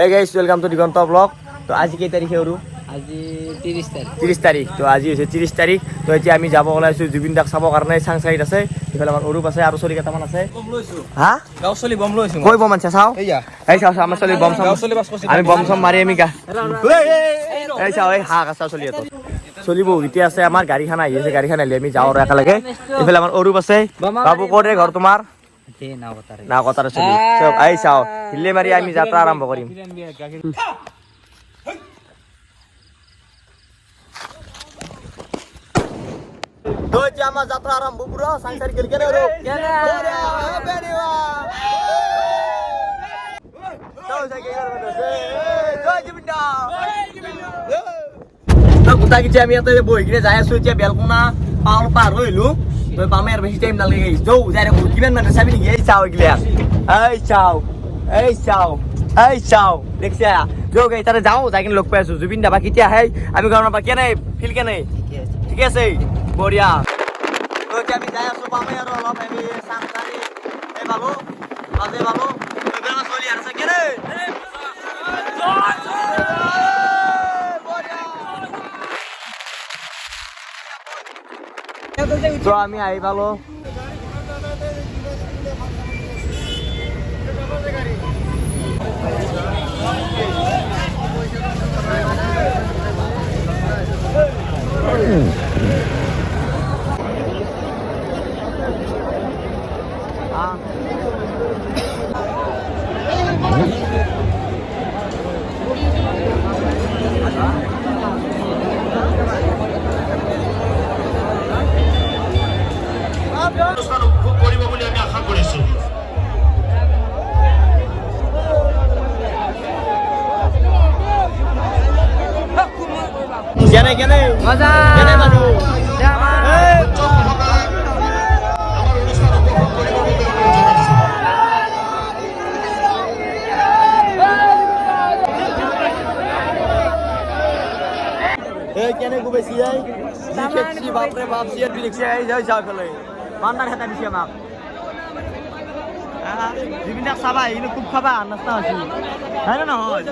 Hey welcome to Diganta blog তো আজি কেই তাৰিখে আৰু আজি ত্ৰিছ তাৰিখ। ত্ৰিছ তাৰিখ। তো আজি হৈছে ত্ৰিছ তাৰিখ। তো এতিয়া আমি যাব ওলাইছোঁ জুবিন দাক চাবৰ কাৰণে। চাংচাৰিত আছে। ইফালে আমাৰ অৰূপ আছে আৰু চলি কেইটামান আছে। হা? গাঁও চলি বম লৈছো কৈ বম আনছা চাওঁ। এই চাওঁ চাওঁ আমাৰ চলি বম চাম। আমি বম চম মাৰি আমি গা। এই চাওঁ এই হাঁহ আছে চলি এটা চলিব এতিয়া আছে আমাৰ গাড়ীখন আহি আছে গাড়ীখন আহিলে আমি যাওঁ আৰু একেলগে। এইফালে আমাৰ অৰূপ আছে। বাবু ক'ৰে ঘৰ তোমাৰ? না চলি আই চাও হিলে মাৰি আমি যাত্ৰা আৰম্ভ পুৰা চাংচাৰি গেল আৰু গোটা কিটা আমি ইয়াতে বহি কিনে যাই আছো এতিয়া বেলকনা পাল পাৰ হৈ আহিলো তই পামে আৰু বেছি টাইম নালাগে যৌ যাই থাকো কিমান মানুহ চাবি নেকি এই চাও এইগিলা এই চাও এই চাও এই চাও দেখছি যৌ গাই তাতে যাওঁ যাই কিনে লগ পাই আছো জুবিন দাবা কেতিয়া আহে আমি গম নাপাওঁ কেনে ফিল কেনে ঠিকে আছে বঢ়িয়া তো আমি যাই আছো পামে আৰু অলপ আমি চাৰি এই পালো বাজে পালো চলি আছে কেনে তো আমি আহি পালো গুবেছি এই বাপৰে বাপ চিয়াত লিখছে দেখছি এই যাই যা ফেলে বান্দাৰ খেতে দিছে বাপ দা চাবা কিন্তু খুব খাবা নাস্তা আছি হয় নে নহয়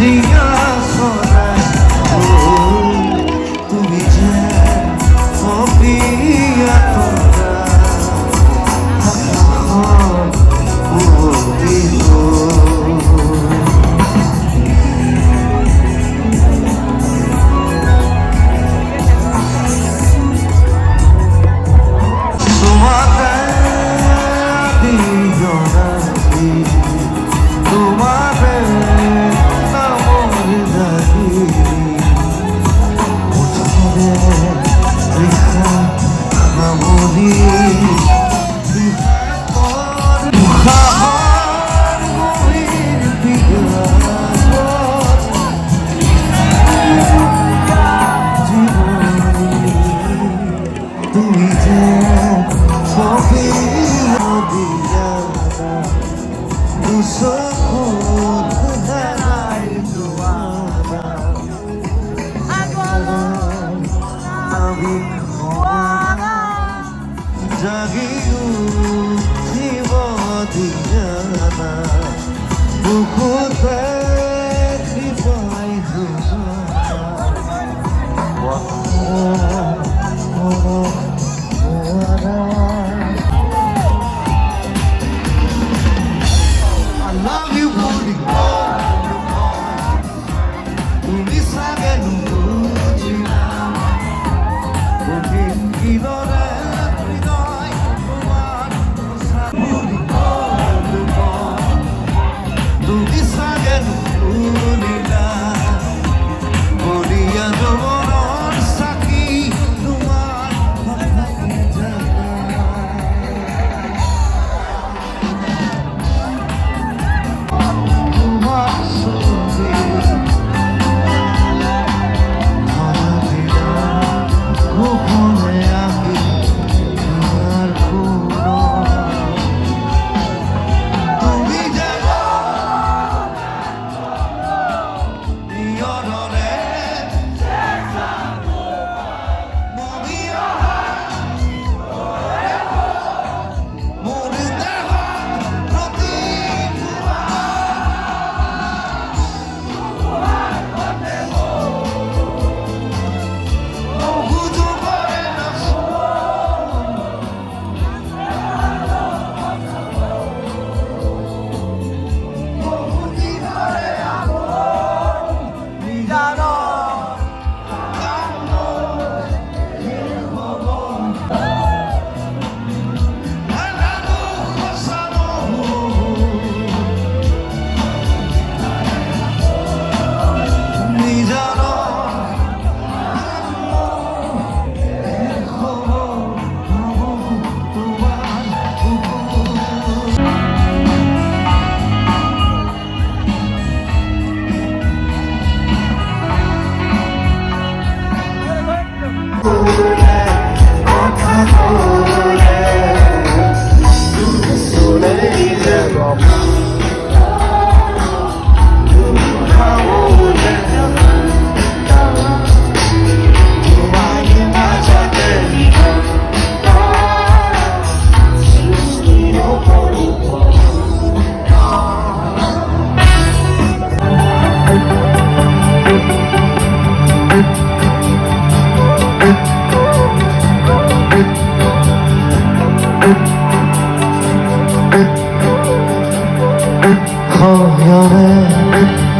You.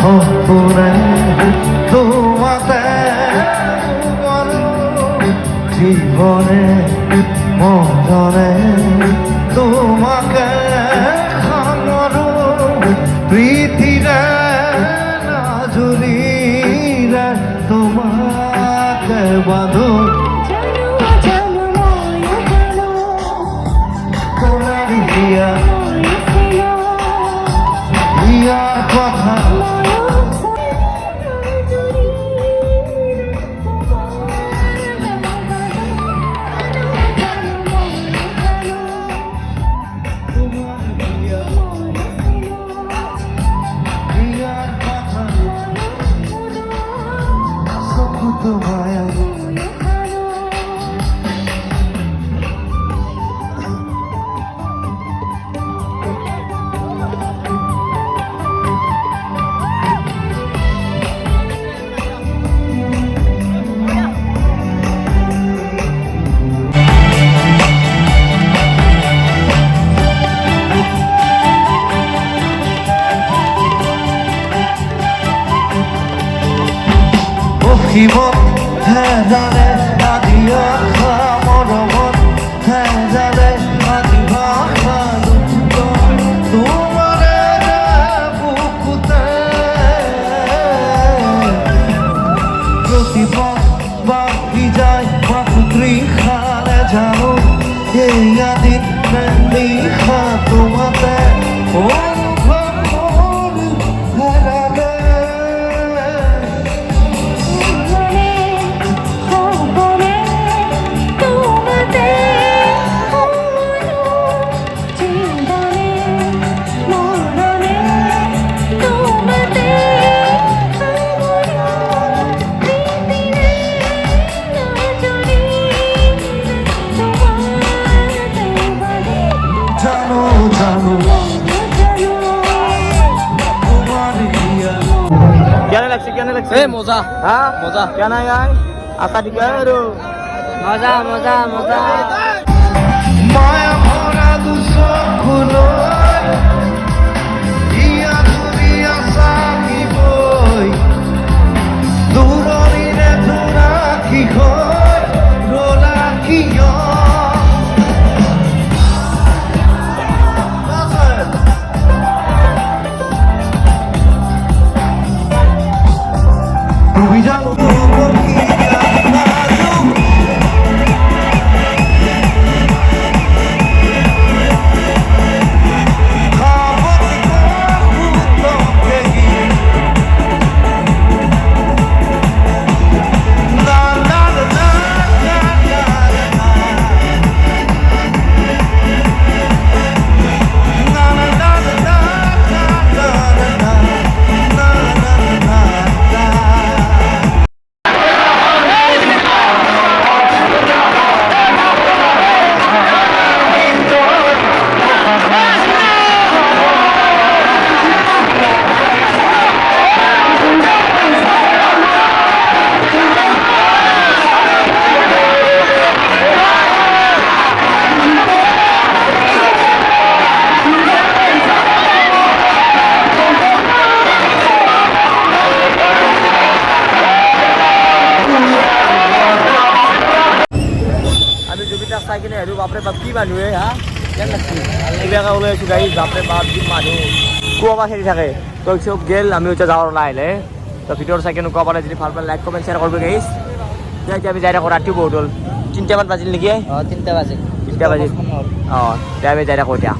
সপোনে তোমাতে জীবনে মরণে তোমাকে সামৰো প্ৰীতিৰে নাজুৰিৰে তোমাকে বাঁধো। হেজানে আদি আশা মৰমত হেজানে আদি ভাষা লুপ্ত তোমাৰে বুকুতে প্ৰতিপদ বাকি যায় মাথো তৃষাৰে জানো এই আদিত নিশা তোমাতে। মজা। হ্যাঁ? মজা। কেন গাই আশা আৰু মজা মজা মজা। তুমি জানো কি মানুহে হা? কেন লাগছে এইবিলাকে ওলাই আছো গাড়ী বাপৰে বাপ কি মানুহ। কুৱা পৰা খেলি থাকে তো চব গেল আমি এতিয়া যাওঁ ওলাই আহিলে তো ভিতৰত চাই কিনে কুৱা পাৰে যদি ভালো পালে লাইক কমেণ্ট শ্বেয়াৰ কৰিব এতিয়া এতিয়া আমি যাই থাকোঁ ৰাতিও বহুত হ'ল। তিনিটামান বাজিল নেকি? অঁ তিনিটা বাজিল। তিনিটা বাজিল। অঁ তেতিয়া আমি যাই থাকোঁ এতিয়া।